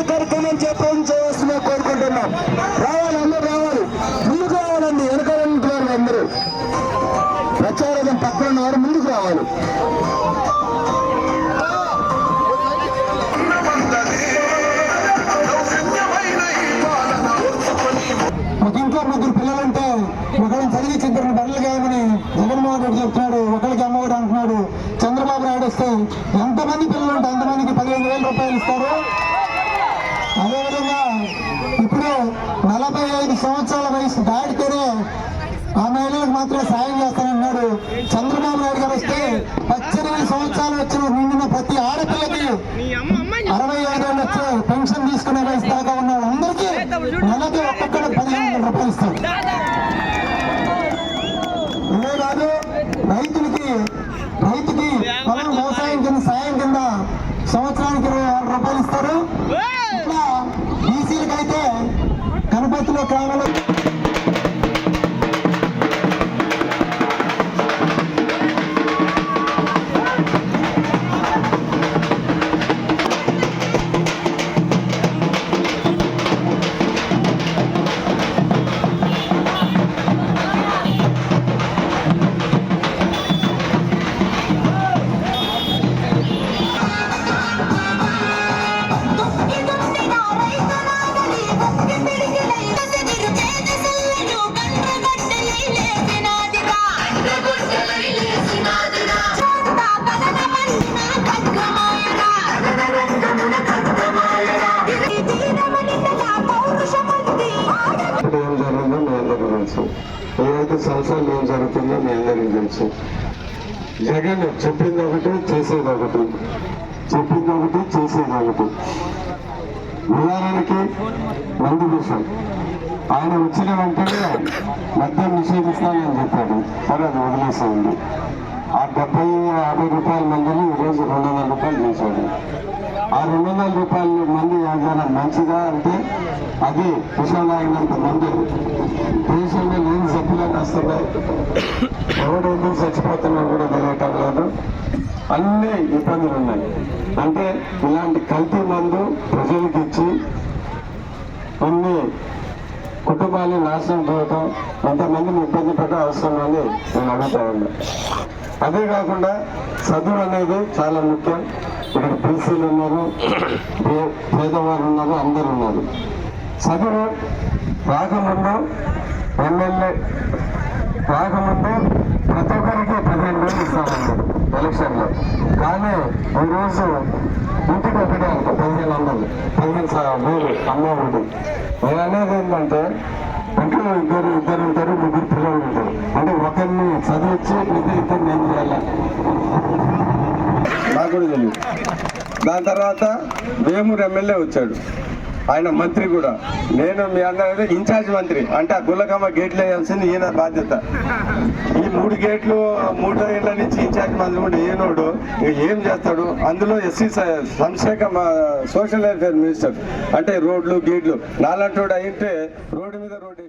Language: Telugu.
జపం చేయవలసిన కోరుకుంటున్నాం. రావాలి అందరూ రావాలి. ముందుకు రావాలండి. వెనక ఉంటున్నారు అందరూ. ప్రచారం పక్కన ఉన్నవారు ముందుకు రావాలి. ఒక ఇంట్లో ముగ్గురు పిల్లలంటే ఒకళ్ళని చదివించి ఇద్దరు బడులు కాయమని జగన్మోహన్ రెడ్డి చెప్తున్నాడు. ఒకరికి అమ్మఒడి అంటున్నాడు. చంద్రబాబు నాయుడు వస్తే ఎంతమంది పిల్లలు ఉంటే అంతమందికి పదిహేను వేల రూపాయలు ఇస్తారు? అదేవిధంగా ఇప్పుడు నలభై ఐదు సంవత్సరాల వయసు దాటితేనే ఆ మహిళలకు మాత్రం సాయం చేస్తానన్నాడు చంద్రబాబు నాయుడు గారు వస్తే పద్దెనిమిది సంవత్సరాలు వచ్చిన నిండిన ప్రతి ఆడపిల్లకి అరవై ఐదు వచ్చే పెన్షన్ i'm Matlo Kamala. జరుగుతుందో మీ అందరికీ తెలుసు. జగన్ చెప్పింది ఒకటి చేసేది ఒకటి. చెప్పింది ఒకటి చేసేది ఒకటి. ఉదాహరణకి మందు విషయం. ఆయన వచ్చిన వెంటనే మద్యం నిషేధిస్తానని చెప్పాడు. సరే అది వదిలేసేయండి. ఆ డెబ్బై యాభై రూపాయల మందిని ఈరోజు రెండు వందల రూపాయలు చేశాడు ఆ రెండు వందల రూపాయల మంది ఏదైనా మంచిదా అంటే అది విషయం ముందు. మంది దేశంలో లేని సభ్యులను వస్తున్నాయి ఎవడు ఎందుకు చచ్చిపోతున్నాడు కూడా తెలియటం లేదు. అన్ని ఇబ్బందులు ఉన్నాయి. అంటే ఇలాంటి కల్తీ మందు ప్రజలకు ఇచ్చి కొన్ని కుటుంబాన్ని నాశనం చేయటం ఎంతమందిని ఇబ్బంది పెట్టడం అవసరం అని నేను అడుగుతా ఉన్నా. అదే కాకుండా చదువు అనేది చాలా ముఖ్యం. ఇక్కడ బీసీలు ఉన్నారు పేదవారు ఉన్నారు అందరు ఉన్నారు. చదువు రాకముందు ఎమ్మెల్యే రాకముందు ప్రతి ఒక్కరికి పదిహేను రోజులు ఇస్తామన్నారు ఎలక్షన్లో. కానీ ఈరోజు ఇంటికి ఒకటే అంట పదిహేను వందలు. పదిహేను సా- వేలు అమ్మ ఉంది నేను అనేది ఏంటంటే ఇంట్లో ఇద్దరు ఇద్దరు ఉంటారు ముగ్గురు పిల్లలు ఉంటారు. అంటే ఒకరిని చదివించి మిగతా ఇద్దరు నేను చేయాలి? నాకు కూడా తెలియదు దాని తర్వాత వేమూరు ఎమ్మెల్యే వచ్చాడు. ఆయన మంత్రి కూడా. నేను మీ అందరూ ఇన్ఛార్జ్ మంత్రి. అంటే ఆ గుల్లకమ్మ గేట్లు వేయాల్సింది ఈయన బాధ్యత. ఈ మూడు గేట్లు మూడు ఏళ్ళ నుంచి ఇన్ఛార్జ్ మంత్రి కూడా ఈయనోడు ఏం చేస్తాడు? అందులో ఎస్సీ సంశాఖ సోషల్ వెల్ఫేర్ మినిస్టర్. అంటే రోడ్లు గేట్లు నాలంటోడు అయితే రోడ్డు మీద రోడ్డు